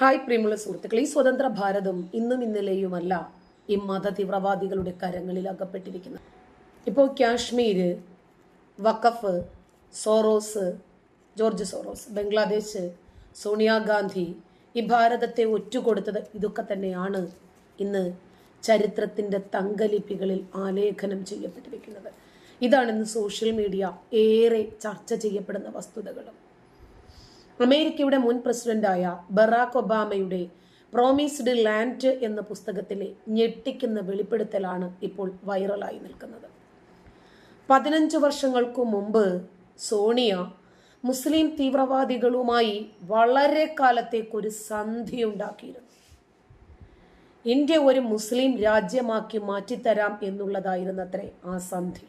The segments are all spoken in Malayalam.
ഹായ് പ്രിയമുള്ള സുഹൃത്തുക്കളെ ഈ സ്വതന്ത്ര ഭാരതം ഇന്നും ഇന്നലെയുമല്ല ഈ മത തീവ്രവാദികളുടെ കരങ്ങളിൽ അകപ്പെട്ടിരിക്കുന്നത്. ഇപ്പോൾ Kashmir Waqf Soros George Soros Bangladesh Sonia Gandhi ഈ ഭാരതത്തെ ഒറ്റുകൊടുത്തത് ഇതൊക്കെ തന്നെയാണ് ഇന്ന് ചരിത്രത്തിന്റെ തങ്കലിപ്പികളിൽ ആലേഖനം ചെയ്യപ്പെട്ടിരിക്കുന്നത്. ഇതാണ് ഇന്ന് സോഷ്യൽ മീഡിയ ഏറെ ചർച്ച ചെയ്യപ്പെടുന്ന വസ്തുതകളും. അമേരിക്കയുടെ മുൻ പ്രസിഡന്റായ ബറാക് ഒബാമയുടെ പ്രോമിസ്ഡ് ലാൻഡ് എന്ന പുസ്തകത്തിലെ ഞെട്ടിക്കുന്ന വെളിപ്പെടുത്തലാണ് ഇപ്പോൾ വൈറലായി നിൽക്കുന്നത്. പതിനഞ്ച് വർഷങ്ങൾക്കു മുമ്പ് സോണിയ മുസ്ലിം തീവ്രവാദികളുമായി വളരെ കാലത്തേക്കൊരു സന്ധി ഉണ്ടാക്കിയിരുന്നു ഇന്ത്യ ഒരു മുസ്ലിം രാജ്യമാക്കി മാറ്റിത്തരാം എന്നുള്ളതായിരുന്നത്രേ ആ സന്ധി.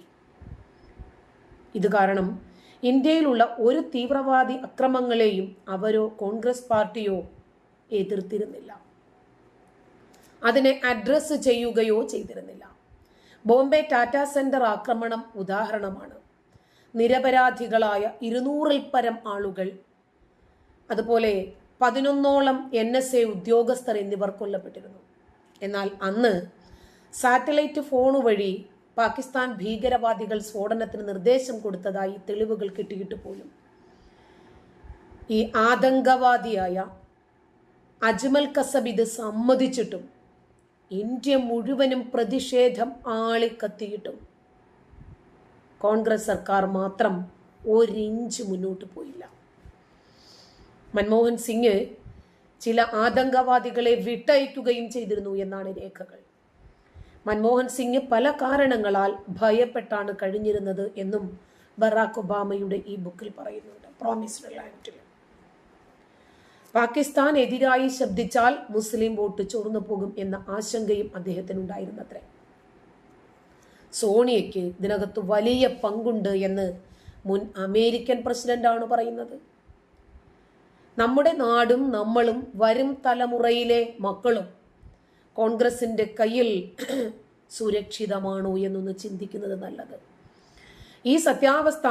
ഇത് കാരണം ഇന്ത്യയിലുള്ള ഒരു തീവ്രവാദി അക്രമങ്ങളെയും അവരോ കോൺഗ്രസ് പാർട്ടിയോ എതിർത്തിരുന്നില്ല. അതിനെ അഡ്രസ് ചെയ്യുകയോ ചെയ്തിരുന്നില്ല. ബോംബെ ടാറ്റ സെന്റർ ആക്രമണം ഉദാഹരണമാണ്. നിരപരാധികളായ ഇരുന്നൂറിൽ പരം ആളുകൾ അതുപോലെ പതിനൊന്നോളം എൻ എസ് എ ഉദ്യോഗസ്ഥർ എന്നിവർ കൊല്ലപ്പെട്ടിരുന്നു. എന്നാൽ അന്ന് സാറ്റലൈറ്റ് ഫോൺ വഴി പാകിസ്ഥാൻ ഭീകരവാദികൾ സ്ഫോടനത്തിന് നിർദ്ദേശം കൊടുത്തതായി തെളിവുകൾ കിട്ടിയിട്ട് പോലും. ഈ ആതങ്കവാദിയായ അജ്മൽ കസബ് ഇത് സമ്മതിച്ചിട്ടും ഇന്ത്യ മുഴുവനും പ്രതിഷേധം ആളിക്കത്തിയിട്ടും കോൺഗ്രസ് സർക്കാർ മാത്രം ഒരിഞ്ച് മുന്നോട്ട് പോയില്ല. മൻമോഹൻ സിംഗ് ചില ആതങ്കവാദികളെ വിട്ടയക്കുകയും ചെയ്തിരുന്നു എന്നാണ് രേഖകൾ. മൻമോഹൻ സിംഗ് പല കാരണങ്ങളാൽ ഭയപ്പെട്ടാണ് കഴിഞ്ഞിരുന്നത് എന്നും ബറാക് ഒബാമയുടെ ഈ ബുക്കിൽ പറയുന്നുണ്ട്. പ്രോമിസ്ഡ് ലാൻഡിൽ പാകിസ്ഥാൻ എതിരായി ശബ്ദിച്ചാൽ മുസ്ലിം വോട്ട് ചോർന്നു പോകും എന്ന ആശങ്കയും അദ്ദേഹത്തിനുണ്ടായിരുന്നത്രേ. സോണിയയ്ക്ക് ഇതിനകത്ത് വലിയ പങ്കുണ്ട് എന്ന് മുൻ അമേരിക്കൻ പ്രസിഡന്റാണ് പറയുന്നത്. നമ്മുടെ നാടും നമ്മളും വരും തലമുറയിലെ മക്കളും കോൺഗ്രസിന്റെ കയ്യിൽ സുരക്ഷിതമാണോ എന്നൊന്ന് ചിന്തിക്കുന്നത് നല്ലത്. ഈ സത്യാവസ്ഥ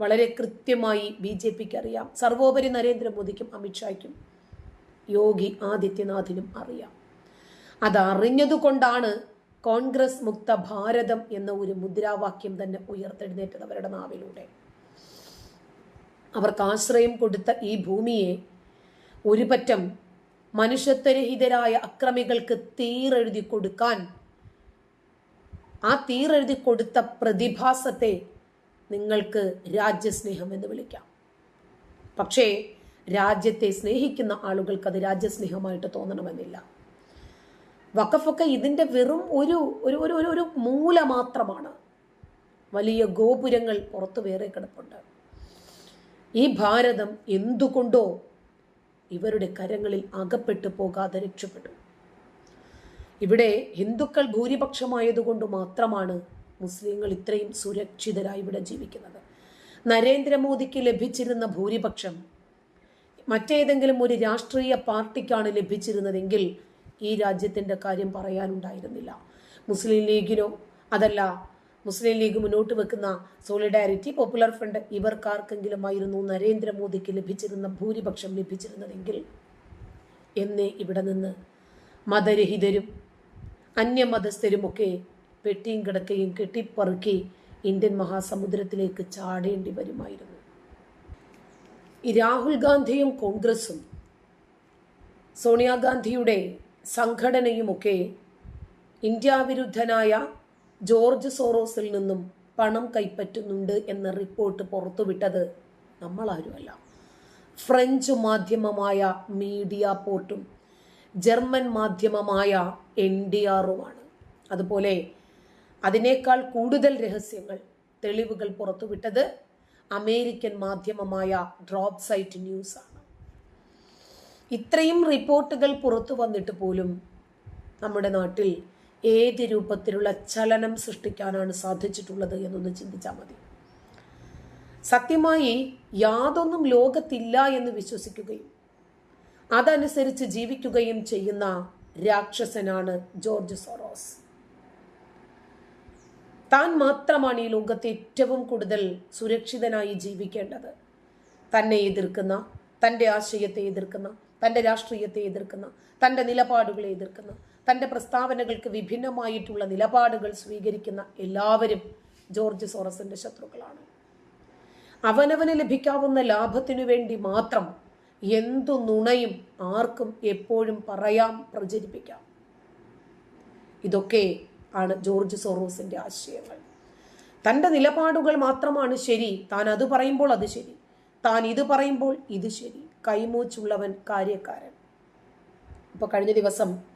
വളരെ കൃത്യമായി ബി ജെ പിക്ക് അറിയാം. സർവോപരി നരേന്ദ്രമോദിക്കും അമിത്ഷായ്ക്കും യോഗി ആദിത്യനാഥിനും അറിയാം. അതറിഞ്ഞതുകൊണ്ടാണ് കോൺഗ്രസ് മുക്ത ഭാരതം എന്ന ഒരു മുദ്രാവാക്യം തന്നെ ഉയർത്തെഴുന്നേറ്റത് അവരുടെ നാവിലൂടെ. അവർക്ക് ആശ്രയം കൊടുത്ത ഈ ഭൂമിയെ ഒരു പറ്റം മനുഷ്യത്വരഹിതരായ അക്രമികൾക്ക് തീരെഴുതി കൊടുക്കാൻ. ആ തീരെഴുതി കൊടുത്ത പ്രതിഭാസത്തെ നിങ്ങൾക്ക് രാജ്യസ്നേഹം എന്ന് വിളിക്കാം. പക്ഷേ രാജ്യത്തെ സ്നേഹിക്കുന്ന ആളുകൾക്ക് അത് രാജ്യസ്നേഹമായിട്ട് തോന്നണമെന്നില്ല. വഖഫൊക്കെ ഇതിന്റെ വെറും ഒരു ഒരു ഒരു ഒരു ഒരു മൂല മാത്രമാണ്. വലിയ ഗോപുരങ്ങൾ പുറത്തു വേറെ കിടപ്പുണ്ട്. ഈ ഭാരതം എന്തുകൊണ്ടോ ഇവരുടെ കരങ്ങളിൽ അകപ്പെട്ടു പോകാതെ രക്ഷപ്പെട്ടു. ഇവിടെ ഹിന്ദുക്കൾ ഭൂരിപക്ഷമായതുകൊണ്ട് മാത്രമാണ് മുസ്ലിങ്ങൾ ഇത്രയും സുരക്ഷിതരായി ഇവിടെ ജീവിക്കുന്നത്. നരേന്ദ്രമോദിക്ക് ലഭിച്ചിരുന്ന ഭൂരിപക്ഷം മറ്റേതെങ്കിലും ഒരു രാഷ്ട്രീയ പാർട്ടിക്കാണ് ലഭിച്ചിരുന്നതെങ്കിൽ ഈ രാജ്യത്തിന്റെ കാര്യം പറയാനുണ്ടായിരുന്നില്ല. മുസ്ലിം ലീഗിനോ അതല്ല മുസ്ലിം ലീഗ് മുന്നോട്ട് വെക്കുന്ന സോളിഡാരിറ്റി പോപ്പുലർ ഫ്രണ്ട് ഇവർക്കാർക്കെങ്കിലുമായിരുന്നു നരേന്ദ്രമോദിക്ക് ലഭിച്ചിരുന്ന ഭൂരിപക്ഷം ലഭിച്ചിരുന്നതെങ്കിൽ എന്നേ ഇവിടെ നിന്ന് മതരഹിതരും അന്യമതസ്ഥരുമൊക്കെ പെട്ടിയും കിടക്കുകയും കെട്ടിപ്പറുക്കി ഇന്ത്യൻ മഹാസമുദ്രത്തിലേക്ക് ചാടേണ്ടി വരുമായിരുന്നു. രാഹുൽ ഗാന്ധിയും കോൺഗ്രസും സോണിയാഗാന്ധിയുടെ സംഘടനയുമൊക്കെ ഇന്ത്യ വിരുദ്ധനായ ജോർജ് സോറോസിൽ നിന്നും പണം കൈപ്പറ്റുന്നുണ്ട് എന്ന റിപ്പോർട്ട് പുറത്തുവിട്ടത് നമ്മളാരുമല്ല. ഫ്രഞ്ച് മാധ്യമമായ മീഡിയ പോർട്ടും ജർമ്മൻ മാധ്യമമായ എൻ ഡി ആറുമാണ്. അതുപോലെ അതിനേക്കാൾ കൂടുതൽ രഹസ്യങ്ങൾ തെളിവുകൾ പുറത്തുവിട്ടത് അമേരിക്കൻ മാധ്യമമായ ഡ്രോപ്പ് സൈറ്റ് ന്യൂസാണ്. ഇത്രയും റിപ്പോർട്ടുകൾ പുറത്തു വന്നിട്ട് പോലും നമ്മുടെ നാട്ടിൽ ഏത് രൂപത്തിലുള്ള ചലനം സൃഷ്ടിക്കാനാണ് സാധിച്ചിട്ടുള്ളത് എന്നൊന്ന് ചിന്തിച്ചാൽ മതി. സത്യമായി യാതൊന്നും ലോകത്തില്ല എന്ന് വിശ്വസിക്കുകയും അതനുസരിച്ച് ജീവിക്കുകയും ചെയ്യുന്ന രാക്ഷസനാണ് ജോർജ് സോറോസ്. താൻ മാത്രമാണ് ഈ ലോകത്തെ ഏറ്റവും കൂടുതൽ സുരക്ഷിതനായി ജീവിക്കേണ്ടത്. തന്നെ എതിർക്കുന്ന തന്റെ ആശയത്തെ എതിർക്കുന്ന തന്റെ രാഷ്ട്രീയത്തെ എതിർക്കുന്ന തന്റെ നിലപാടുകളെ എതിർക്കുന്ന തന്റെ പ്രസ്താവനകൾക്ക് വിഭിന്നമായിട്ടുള്ള നിലപാടുകൾ സ്വീകരിക്കുന്ന എല്ലാവരും ജോർജ് സോറസിന്റെ ശത്രുക്കളാണ്. അവനവന് ലഭിക്കാവുന്ന ലാഭത്തിനു വേണ്ടി മാത്രം എന്തു നുണയും ആർക്കും എപ്പോഴും പറയാം പ്രചരിപ്പിക്കാം. ഇതൊക്കെ ആണ് ജോർജ് സോറോസിന്റെ ആശയങ്ങൾ. തന്റെ നിലപാടുകൾ മാത്രമാണ് ശരി താൻ അത് പറയുമ്പോൾ അത് ശരി. താൻ ഇത് പറയുമ്പോൾ ഇത് ശരി. കൈമൂച്ചുള്ളവൻ കാര്യക്കാരൻ. ഇപ്പോൾ കഴിഞ്ഞ ദിവസം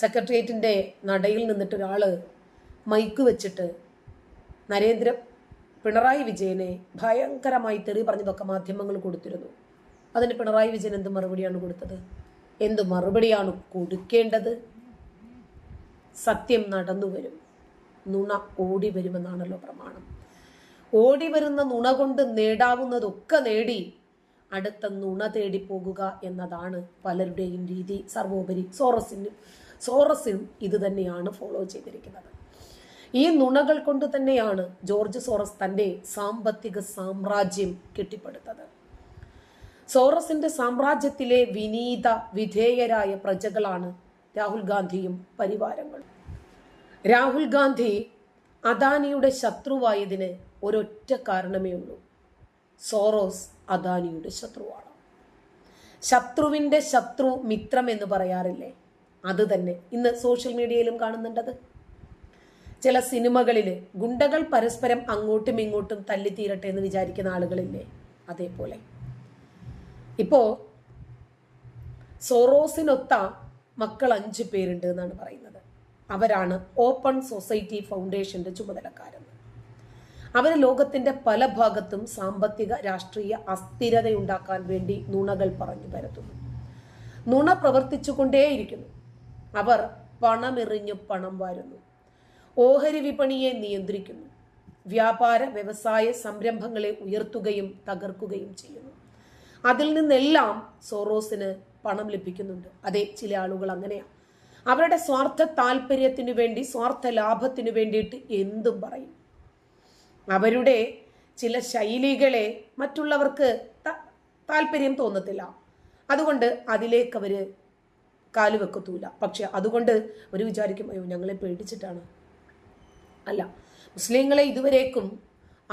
സെക്രട്ടേറിയറ്റിന്റെ നടയിൽ നിന്നിട്ട് ഒരാൾ മൈക്ക് വെച്ചിട്ട് നരേന്ദ്ര പിണറായി വിജയനെ ഭയങ്കരമായി തെറി പറഞ്ഞതൊക്കെ മാധ്യമങ്ങൾ കൊടുത്തിരുന്നു. അതിന് പിണറായി വിജയൻ എന്ത് മറുപടിയാണ് കൊടുത്തത്? എന്ത് മറുപടിയാണ് കൊടുക്കേണ്ടത്? സത്യം നടന്നു വരും. നുണ ഓടി വരുമെന്നാണല്ലോ പ്രമാണം. ഓടി വരുന്ന നുണ കൊണ്ട് നേടാവുന്നതൊക്കെ നേടി അടുത്ത നുണ തേടി പോകുക എന്നതാണ് പലരുടെയും രീതി. സർവോപരി സോറസിനും സോറസിനും ഇത് തന്നെയാണ് ഫോളോ ചെയ്തിരിക്കുന്നത്. ഈ നുണകൾ കൊണ്ട് തന്നെയാണ് ജോർജ് സോറസ് തന്റെ സാമ്പത്തിക സാമ്രാജ്യം കെട്ടിപ്പടുത്തത്. സോറസിന്റെ സാമ്രാജ്യത്തിലെ വിനീത വിധേയരായ പ്രജകളാണ് രാഹുൽ ഗാന്ധിയും പരിവാരങ്ങളും. രാഹുൽ ഗാന്ധി അദാനിയുടെ ശത്രുവായതിന് ഒരൊറ്റ കാരണമേ ഉള്ളൂ. സോറോസ് അദാനിയുടെ ശത്രുവാണ്. ശത്രുവിന്റെ ശത്രു മിത്രം എന്ന് പറയാറില്ലേ? അത് തന്നെ ഇന്ന് സോഷ്യൽ മീഡിയയിലും കാണുന്നുണ്ടത്. ചില സിനിമകളിൽ ഗുണ്ടകൾ പരസ്പരം അങ്ങോട്ടും ഇങ്ങോട്ടും തല്ലിത്തീരട്ടെ എന്ന് വിചാരിക്കുന്ന ആളുകളില്ലേ? അതേപോലെ. ഇപ്പോ സോറോസിനൊത്ത മക്കൾ അഞ്ചു പേരുണ്ട് എന്നാണ് പറയുന്നത്. അവരാണ് ഓപ്പൺ സൊസൈറ്റി ഫൗണ്ടേഷന്റെ ചുമതലക്കാരെന്ന്. അവർ ലോകത്തിന്റെ പല ഭാഗത്തും സാമ്പത്തിക രാഷ്ട്രീയ അസ്ഥിരതയുണ്ടാക്കാൻ വേണ്ടി നുണകൾ പറഞ്ഞു പരത്തുന്നു. നുണ പ്രവർത്തിച്ചുകൊണ്ടേയിരിക്കുന്നു. അവർ പണമെറിഞ്ഞ് പണം വാരുന്നു. ഓഹരി വിപണിയെ നിയന്ത്രിക്കുന്നു. വ്യാപാര വ്യവസായ സംരംഭങ്ങളെ ഉയർത്തുകയും തകർക്കുകയും ചെയ്യുന്നു. അതിൽ നിന്നെല്ലാം സോറോസിന് പണം ലഭിക്കുന്നുണ്ട്. അതെ ചില ആളുകൾ അങ്ങനെയാണ് അവരുടെ സ്വാർത്ഥ താല്പര്യത്തിനു വേണ്ടി സ്വാർത്ഥ ലാഭത്തിനു വേണ്ടിയിട്ട് എന്തും പറയും. അവരുടെ ചില ശൈലികളെ മറ്റുള്ളവർക്ക് താല്പര്യം തോന്നത്തില്ല. അതുകൊണ്ട് അതിലേക്ക് അവർ കാലുവെക്കത്തൂല പക്ഷെ അതുകൊണ്ട് ഒരു വിചാരിക്കും അയ്യോ ഞങ്ങളെ പേടിച്ചിട്ടാണ്. അല്ല മുസ്ലിങ്ങളെ ഇതുവരേക്കും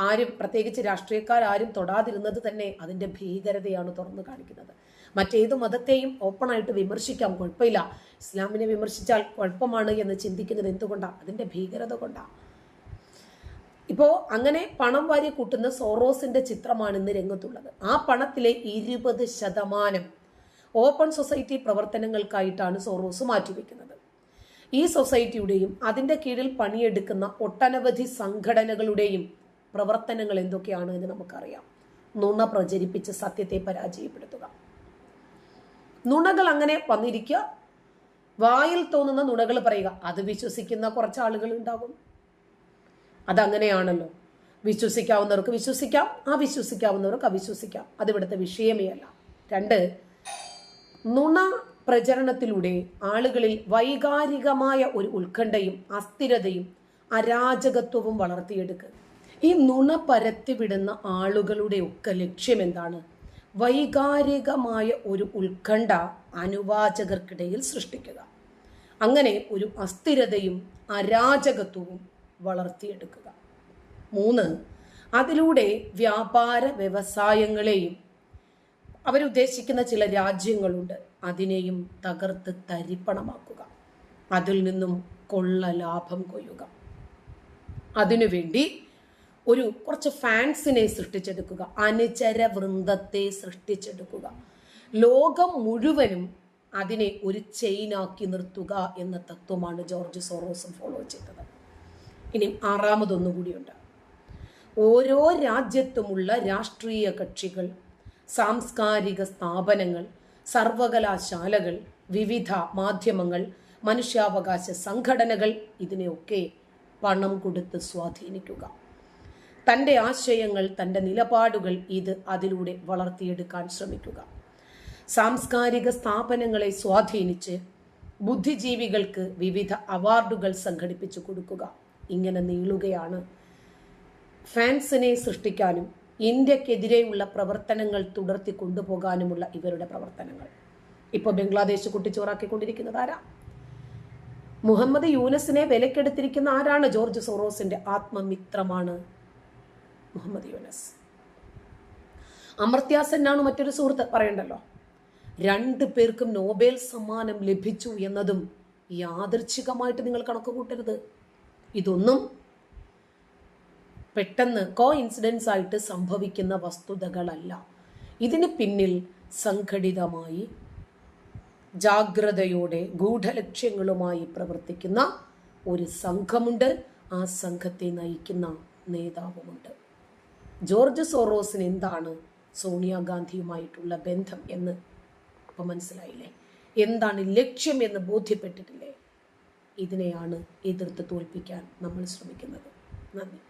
ആരും പ്രത്യേകിച്ച് രാഷ്ട്രീയക്കാർ ആരും തൊടാതിരുന്നത് തന്നെ അതിന്റെ ഭീകരതയാണ് തുറന്നു കാണിക്കുന്നത്. മറ്റേത് മതത്തെയും ഓപ്പണായിട്ട് വിമർശിക്കാം കുഴപ്പമില്ല. ഇസ്ലാമിനെ വിമർശിച്ചാൽ കുഴപ്പമാണ് എന്ന് ചിന്തിക്കുന്നത് എന്തുകൊണ്ടാണ് അതിന്റെ ഭീകരത കൊണ്ടാണ് ഇപ്പോൾ അങ്ങനെ പണം വാരി കൂട്ടുന്ന സോറോസിന്റെ ചിത്രമാണ് ഇന്ന് രംഗത്തുള്ളത്. ആ പണത്തിലെ ഇരുപത് ശതമാനം ഓപ്പൺ സൊസൈറ്റി പ്രവർത്തനങ്ങൾക്കായിട്ടാണ് സോറോസ് മാറ്റിവെക്കുന്നത്. ഈ സൊസൈറ്റിയുടെയും അതിന്റെ കീഴിൽ പണിയെടുക്കുന്ന ഒട്ടനവധി സംഘടനകളുടെയും പ്രവർത്തനങ്ങൾ എന്തൊക്കെയാണ് എന്ന് നമുക്കറിയാം. നുണ പ്രചരിപ്പിച്ച് സത്യത്തെ പരാജയപ്പെടുത്തുക. നുണകൾ അങ്ങനെ വന്നിരിക്കുക. വായിൽ തോന്നുന്ന നുണകൾ പറയുക. അത് വിശ്വസിക്കുന്ന കുറച്ച് ആളുകൾ ഉണ്ടാകും. അതങ്ങനെയാണല്ലോ. വിശ്വസിക്കാവുന്നവർക്ക് വിശ്വസിക്കാം അവിശ്വസിക്കാവുന്നവർക്ക് വിശ്വസിക്കാവുന്നവർക്ക് അവിശ്വസിക്കാം അതിവിടുത്തെ വിഷയമേ അല്ല. രണ്ട് നുണ പ്രചരണത്തിലൂടെ ആളുകളിൽ വൈകാരികമായ ഒരു ഉത്കണ്ഠയും അസ്ഥിരതയും അരാജകത്വവും വളർത്തിയെടുക്കുക ഈ നുണ പരത്തിവിടുന്ന ആളുകളുടെ ഒക്കെ ലക്ഷ്യം എന്താണ്? വൈകാരികമായ ഒരു ഉത്കണ്ഠ അനുവാചകർക്കിടയിൽ സൃഷ്ടിക്കുക. അങ്ങനെ ഒരു അസ്ഥിരതയും അരാജകത്വവും വളർത്തിയെടുക്കുക. മൂന്ന് അതിലൂടെ വ്യാപാര വ്യവസായങ്ങളെയും അവരുദ്ദേശിക്കുന്ന ചില രാജ്യങ്ങളുണ്ട്. അതിനെയും തകർത്ത് തരിപ്പണമാക്കുക. അതിൽ നിന്നും കൊള്ള ലാഭം കൊയ്യുക. അതിനുവേണ്ടി ഒരു കുറച്ച് ഫാൻസിനെ സൃഷ്ടിച്ചെടുക്കുക. അനുചര വൃന്ദത്തെ സൃഷ്ടിച്ചെടുക്കുക. ലോകം മുഴുവനും അതിനെ ഒരു ചെയിനാക്കി നിർത്തുക എന്ന തത്വമാണ് ജോർജ് സോറോസും ഫോളോ ചെയ്തത്. ഇനി ആറാമതൊന്നുകൂടിയുണ്ട്. ഓരോ രാജ്യത്തുമുള്ള രാഷ്ട്രീയ കക്ഷികൾ സാംസ്കാരിക സ്ഥാപനങ്ങൾ സർവകലാശാലകൾ വിവിധ മാധ്യമങ്ങൾ മനുഷ്യാവകാശ സംഘടനകൾ ഇതിനെയൊക്കെ പണം കൊടുത്ത് സ്വാധീനിക്കുക. തന്റെ ആശയങ്ങൾ തന്റെ നിലപാടുകൾ ഇത് അതിലൂടെ വളർത്തിയെടുക്കാൻ ശ്രമിക്കുക. സാംസ്കാരിക സ്ഥാപനങ്ങളെ സ്വാധീനിച്ച് ബുദ്ധിജീവികൾക്ക് വിവിധ അവാർഡുകൾ സംഘടിപ്പിച്ചു കൊടുക്കുക. ഇങ്ങനെ നീളുകയാണ് ഫാൻസിനെ സൃഷ്ടിക്കാനും ഇന്ത്യക്കെതിരെയുള്ള പ്രവർത്തനങ്ങൾ തുടർത്തി കൊണ്ടുപോകാനുമുള്ള ഇവരുടെ പ്രവർത്തനങ്ങൾ. ഇപ്പോൾ ബംഗ്ലാദേശ് കുട്ടിച്ചോറാക്കിക്കൊണ്ടിരിക്കുന്നത് ആരാ? മുഹമ്മദ് യൂനസിനെ വിലക്കെടുത്തിരിക്കുന്ന ആരാണ് ജോർജ് സോറോസിന്റെ ആത്മമിത്രമാണ് മുഹമ്മദ് യൂനസ്? അമർത്യാസെന്നാണ് മറ്റൊരു സുഹൃത്ത് പറയണ്ടല്ലോ. രണ്ടു പേർക്കും നോബേൽ സമ്മാനം ലഭിച്ചു എന്നതും യാദൃച്ഛികമായിട്ട് നിങ്ങൾ കണക്ക് കൂട്ടരുത് ഇതൊന്നും പെട്ടെന്ന് കോ ഇൻസിഡൻസ് ആയിട്ട് സംഭവിക്കുന്ന വസ്തുതകളല്ല. ഇതിന് പിന്നിൽ സംഘടിതമായി ജാഗ്രതയോടെ ഗൂഢലക്ഷ്യങ്ങളുമായി പ്രവർത്തിക്കുന്ന ഒരു സംഘമുണ്ട്. ആ സംഘത്തെ നയിക്കുന്ന നേതാവുമുണ്ട്. ജോർജ് സോറോസിന് എന്താണ് സോണിയാഗാന്ധിയുമായിട്ടുള്ള ബന്ധം എന്ന് ഇപ്പം മനസ്സിലായില്ലേ? എന്താണ് ലക്ഷ്യം എന്ന് ബോധ്യപ്പെട്ടിട്ടില്ലേ? ഇതിനെയാണ് എതിർത്ത് തോൽപ്പിക്കാൻ നമ്മൾ ശ്രമിക്കുന്നത്. നന്ദി.